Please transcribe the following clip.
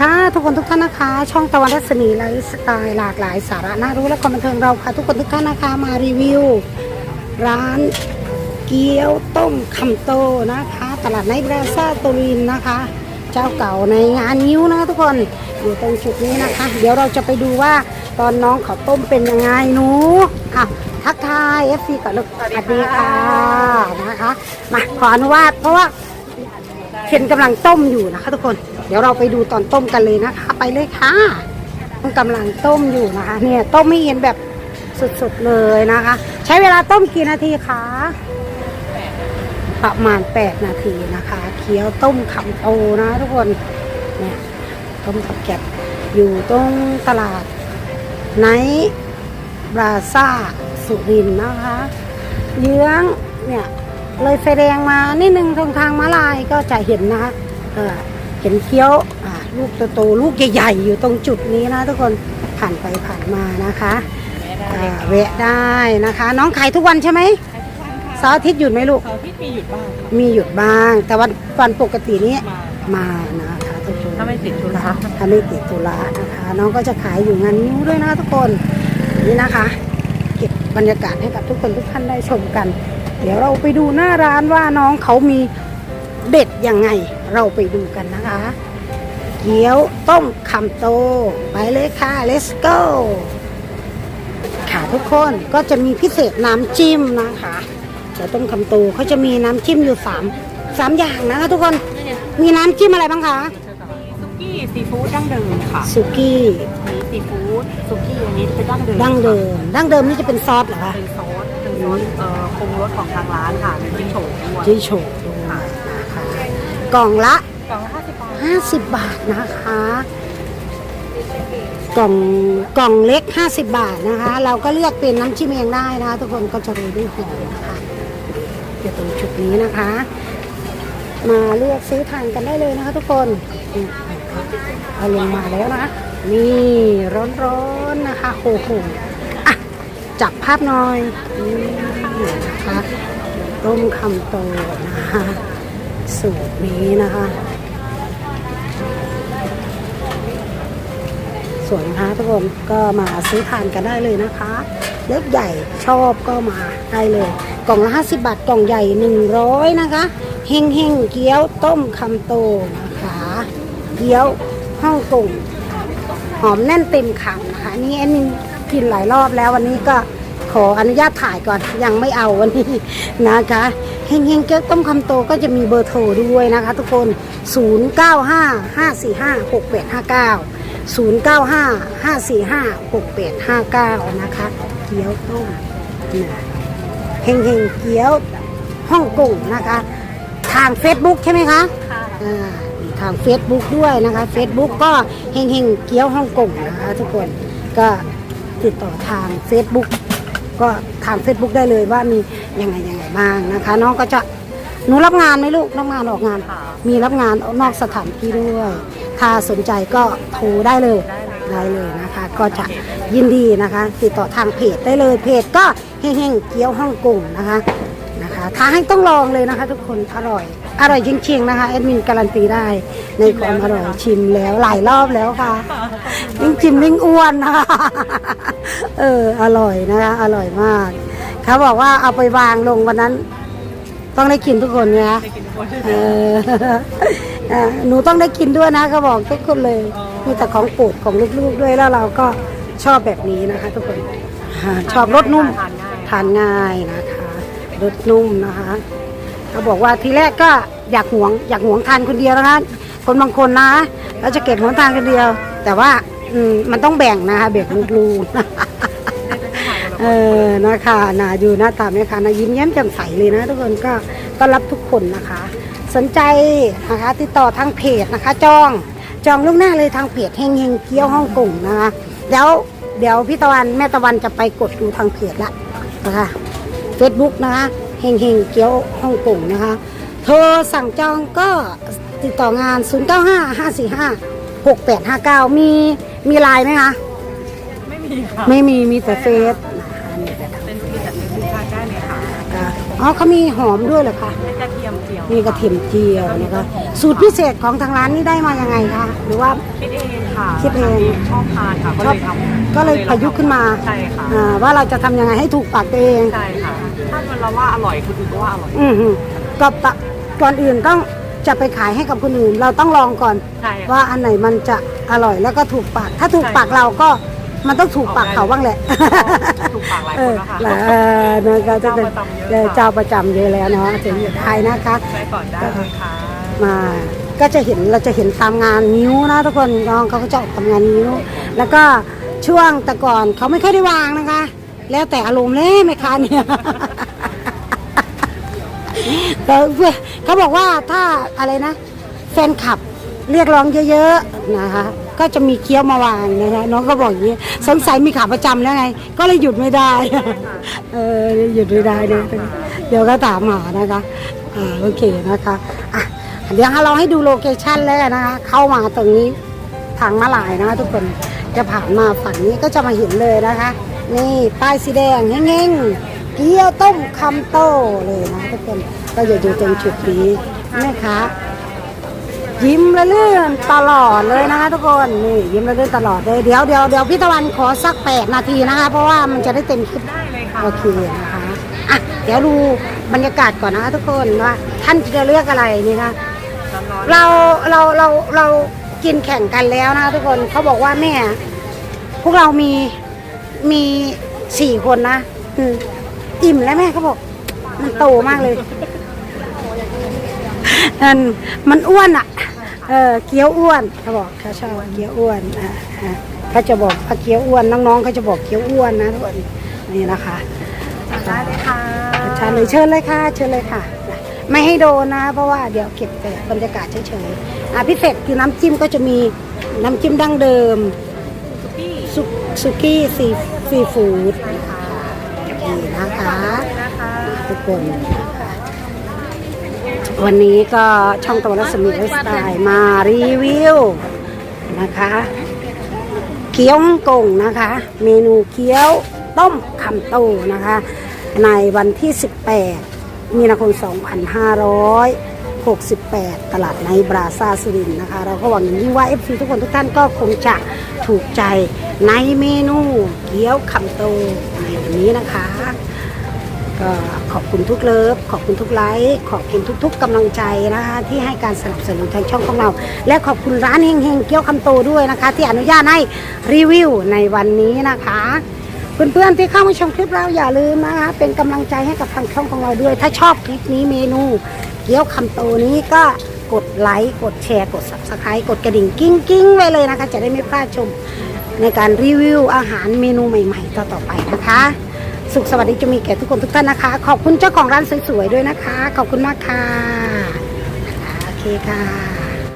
ค่ะทุกคนทุกท่านนะคะ ช่องตะวันรัศมีไลฟ์สไตล์หลากหลายสาระน่ารู้และความบันเทิงเราค่ะ ทุกคนทุกท่านนะคะมารีวิว ร้านเกี๊ยวต้มคำโตนะคะ ตลาดไนท์บราซ่าตูรินนะคะ เจ้าเก่าในงานนิ้วนะทุกคนอยู่ตรงจุดนี้นะคะ เดี๋ยวเราจะไปดูว่าตอนน้องเขาต้มเป็นยังไงหนูอะทักทายเอฟซีก่อนลูกสวัสดีค่ะนะคะมาขออนุญาตเพราะว่าเห็นกำลังต้มอยู่นะคะ ทุกคน เดี๋ยวเราไปดูตอนต้มกันเลยนะคะ ไปเลยค่ะกำลังต้มอยู่นะคะ เนี่ยต้มไม่เห็นแบบสุดๆเลยนะคะ ใช้เวลาต้มกี่นาทีคะประมาณ 8 นาทีนะคะ เคี้ยวต้มคำโตนะทุกคนเนี่ยต้มกับแกบอยู่ตรงตลาดไนท์บราซ่าสุรินนะคะ เยื้องเนี่ยเลยไฟแดงมานิดนึงตรงทางม้าลายก็จะเห็นนะคะ เออเห็นเคี้ยวอ่าลูกโตๆลูกใหญ่ๆอยู่ตรงจุดนี้นะทุกคนผ่านไปผ่านมานะคะอ่าแวะได้นะคะ น้องขายทุกวันใช่ไหมเสาร์อาทิตย์หยุดไหมลูกเสาร์อาที่มีหยุดบ้างค่ะมีหยุดบ้าง แต่วันวันปกตินี้มามานะคะทุกคนถ้าไม่ติดธุระถ้าไม่ติดธุระนะคะ น้องก็จะขายอยู่งานนิ้วด้วยนะคะทุกคนนี่นะคะ เก็บบรรยากาศให้กับทุกคนทุกท่านได้ชมกัน เดี๋ยวเราไปดูหน้าร้านว่าน้องเขามีเด็ดยังไง เราไปดูกันนะคะ เกี๊ยวต้มคำโต ไปเลยค่ะ let's go ค่ะทุกคนก็จะมีพิเศษน้ำจิ้มนะคะเดี๋ยวต้มคำโตเขาจะมีน้ำจิ้มอยู่สามสามอย่างนะคะทุกคนมีน้ำจิ้มอะไรบ้างคะซุกี้ซีฟู้ดดั้งเดิมค่ะสุกี้มีซีฟู้ดซุกี้อันนี้เป็นดั้งเดิมดั้งเดิมดั้งเดิมนี่จะเป็นซอสเหรอคะเป็นซอสเป็นซอสเอ่อปรุงรสของทางร้านค่ะเป็นจิ้มโฉมด้วยที่โฉกด้วยนะคะ กล่องละ กล่องละห้าสิบบาท50 บาทนะคะ กล่องกล่องเล็ก 50 บาทนะคะ เราก็เลือกเป็นน้ำจิ้มเองได้นะคะ ทุกคนก็จะโรยด้วยหอมนะคะเดี๋ยวตรงจุดนี้นะคะ มาเลือกซื้อทานกันได้เลยนะคะทุกคนนี่เอาลงมาแล้วนะ นี่ร้อนๆนะคะโอ้โหอะจับภาพหน่อยนี่นะคะต้มคำโตนะคะ สูตรนี้นะคะ ส่วนนะคะทุกคนก็มาซื้อทานกันได้เลยนะคะ เล็กใหญ่ชอบก็มาได้เลย กล่องละ50 บาท กล่องใหญ่ 100 นะคะเฮงเฮงเกี๊ยวต้มคำโตนะคะ เกี๊ยวฮ่องกงหอมแน่นเต็มคำนะคะนี่แอนมินกินหลายรอบแล้ววันนี้ก็ ขออนุญาตถ่ายก่อนยังไม่เอาวันนี้นะคะเฮงเฮงเกี๊ยวต้มคำโตก็จะมีเบอร์โทรด้วยนะคะ ทุกคน 0955456859 0955456859 นะคะ เกี๊ยวต้มนะเฮงเฮงเกี๊ยวฮ่องกงนะคะ ทาง Facebook ใช่ไหมคะค่ะทาง Facebook ด้วยนะคะ Facebook ก็เฮงเฮงเกี๊ยวฮ่องกงนะคะ ทุกคนก็ติดต่อทาง Facebook ก็ทาง Facebook ได้เลยว่ามียังไงยังไงบ้างนะคะ น้องก็จะหนูรับงานไหมลูกรับงานออกงานค่ะมีรับงานนอกสถานที่ด้วย ถ้าสนใจก็โทรได้เลยได้เลยได้เลยนะคะ ก็จะยินดีนะคะ ติดต่อทางเพจได้เลยเพจก็เฮงเฮงเกี๊ยวฮ่องกงนะคะนะคะท้าให้ต้องลองเลยนะคะ ทุกคนอร่อย อร่อยจริงๆนะคะแอดมินการันตีได้ในความอร่อยชิมแล้วหลายรอบแล้วค่ะ ยิ่งชิมยิ่งอ้วนนะคะเอออร่อยนะคะอร่อยมากเขาบอกว่าเอาไปวางลงวันนั้น ต้องได้กินทุกคนไงคะได้กินทุกคนเอออะหนูต้องได้กินด้วยนะเขาบอกทุกคนเลยมีแต่ของโปรดของลูกๆด้วยแล้วเราก็ชอบแบบนี้นะคะ ทุกคนอ่าชอบรสนุ่มทานง่ายทานง่ายนะคะรสนุ่มนะคะเขาบอกว่าทีแรกก็อยากหวง อยากหวงทานคนเดียวนะคะคนบางคนนะ แล้วจะเก็บหวงทานคนเดียว แต่ว่า อืมมันต้องแบ่งนะคะแบ่งลูกๆเออนะคะน่าอยู่หน้าตาแม่ค้านะยิ้มแย้มแจ่มใสเลยนะทุกคนก็ก็รับทุกคนนะคะ สนใจนะคะติดต่อทางเพจนะคะ จองจองล่วงหน้าเลยทางเพจเฮงเฮงเกี๊ยวฮ่องกงนะคะแล้วเดี๋ยวพี่ตะวันแม่ตะวันจะไปกดดูทางเพจละนะคะเฟซบุ๊กนะคะเฮงเฮงเกี๊ยวฮ่องกงนะคะโทรสั่งจองก็ติดต่องาน 0 9 5 5 4 5 6 8 5 9 มี มีไลน์ไหมคะ ไม่มีค่ะไม่มีมีแต่เฟซนะคะมีแต่ทางเป็นที่จัดเป็นลูกค้าได้เลยค่ะก็อ๋อเขามีหอมด้วยเหรอคะและกระเทียมเจียวมีกระเทียมเจียวนะคะสูตรพิเศษของทางร้านนี่ได้มายังไงคะหรือว่า คิดเองค่ะคิดเอง ชอบทานค่ะก็เลยทำก็เลยประยุกต์ขึ้นมาใช่ค่ะอ่าว่าเราจะทำยังไงให้ถูกปากตัวเอง ใช่ค่ะถ้ามันเราว่าอร่อยคนอื่นก็ว่าอร่อยอือหือก็ปะก่อนอื่นต้องจะไปขายให้กับคนอื่น เราต้องลองก่อน ใช่ค่ะว่าอันไหนมันจะ อร่อยแล้วก็ถูกปาก ถ้าถูกใช่ปากเราก็มันต้องถูกปากเขาบ้างแหละถูกปากหลายเอคนอแล้วค่ะเออนะคะจะเป็นเจ้าประจำเยอะค่ะเจ้าประจำเยอะแล้วเนาะถึงจะได้นะคะใช้ก่อนได้เลยค่ะมาก็จะเห็นเราจะเห็นตามงานนิ้วนะทุกคนน้องเขาก็จะออกทำงานนิ้ว แล้วก็ช่วงแต่ก่อนเขาไม่ค่อยได้วางนะคะ แล้วแต่อารมณ์เลยไหมคะเนี่ยแต่เพื่อเขาบอกว่าถ้าอะไรนะ แฟนคลับ เรียกร้องเยอะๆนะคะก็จะมีเคี้ยวมาวางนะคะน้องก็บอกอย่างนี้สงสัยมีขาประจำแล้วไง ก็เลยหยุดไม่ได้เออหยุดไม่ได้เลยเดี๋ยวก็ถามหานะคะอ่าโอเคนะคะอะเดี๋ยวเราให้ดูโลเคชั่นแล้วกันะคะเข้ามาตรงนี้ทางมาลายนะคะทุกคนจะผ่านมาฝั่งนี้ก็จะมาเห็นเลยนะคะ นี่ป้ายสีแดงเง่งๆเกี๊ยวต้มคำโตเลยนะทุกคนก็จะอยู่ตรงจุดนี้แม่ค้า ยิ้มระเลื่อนตลอดเลยนะคะ ทุกคนนี่ยิ้มระเลื่อนตลอดเลยเดี๋ยวเดี๋ยวเดี๋ยวพี่ตะวันขอสักแปดนาทีนะคะ เพราะว่ามันจะได้เต็มคลิปได้เลยค่ะโอเคนะคะอะเดี๋ยวดูบรรยากาศก่อนนะคะทุกคนว่าท่านจะเลือกอะไรนี่คะเราเราเราเรากินแข่งกันแล้วนะคะทุกคนเขาบอกว่าแม่พวกเรามีมีสี่คนนะอืมอิ่มแล้วแม่เขาบอก มันโตมากเลย มันมันอ้วนอะ เออเกี๊ยวอ้วนเขาบอกเขาชอบเกี๊ยวอ้วนอ่าอ่าเขาจะบอกว่าเกี๊ยวอ้วนน้องๆเขาจะบอกเกี๊ยวอ้วนนะทุกคนนี่นะคะได้เลยค่ะเชิญเลยเชิญเลยค่ะ เชิญเลยค่ะ ไม่ให้โดนนะ เพราะว่าเดี๋ยวเก็บแต่บรรยากาศเฉยๆอะพิเศษคือน้ำจิ้มก็จะมีน้ำจิ้มดั้งเดิมพี่ซุซุกี้ซีซีฟู้ดใช่ค่ะนี่นะคะนะคะทุกคนนะคะ วันนี้ก็ช่องตะวันรัศมีไลฟ์สไตล์มารีวิวนะคะ เกี๊ยวฮ่องกงนะคะ เมนูเกี๊ยวต้มคำโตนะคะ ในวันที่ 18 มีนาคม 2568 ตลาดในบราซาสุรินนะคะ เราก็หวังอย่างยิ่งว่า FC ทุกคนทุกท่านก็คงจะถูกใจในเมนูเกี๊ยวคำโตในวันนี้นะคะ ก็ขอบคุณทุกเลิฟ ขอบคุณทุกไลค์ขอบคุณทุก ๆกำลังใจนะคะ ที่ให้การสนับสนุนทางช่องของเรา และขอบคุณร้านเฮงเฮงเกี๊ยวคำโตด้วยนะคะ ที่อนุญาตให้รีวิวในวันนี้นะคะเพื่อนๆที่เข้ามาชมคลิปเราอย่าลืมนะคะเป็นกำลังใจให้กับทางช่องของเราด้วย ถ้าชอบคลิปนี้เมนูเกี๊ยวคำโตนี้ก็กดไลค์กดแชร์ กด subscribe กดกระดิ่งกิ้งกิ้งไว้เลยนะคะ จะได้ไม่พลาดชมในการรีวิวอาหารเมนูใหม่ ๆ ต่อๆไปนะคะ สุขสวัสดีจะมีแก่ทุกคนทุกท่านนะคะ ขอบคุณเจ้าของร้านสวยๆด้วยนะคะ ขอบคุณมากค่ะนะคะโอเคค่ะ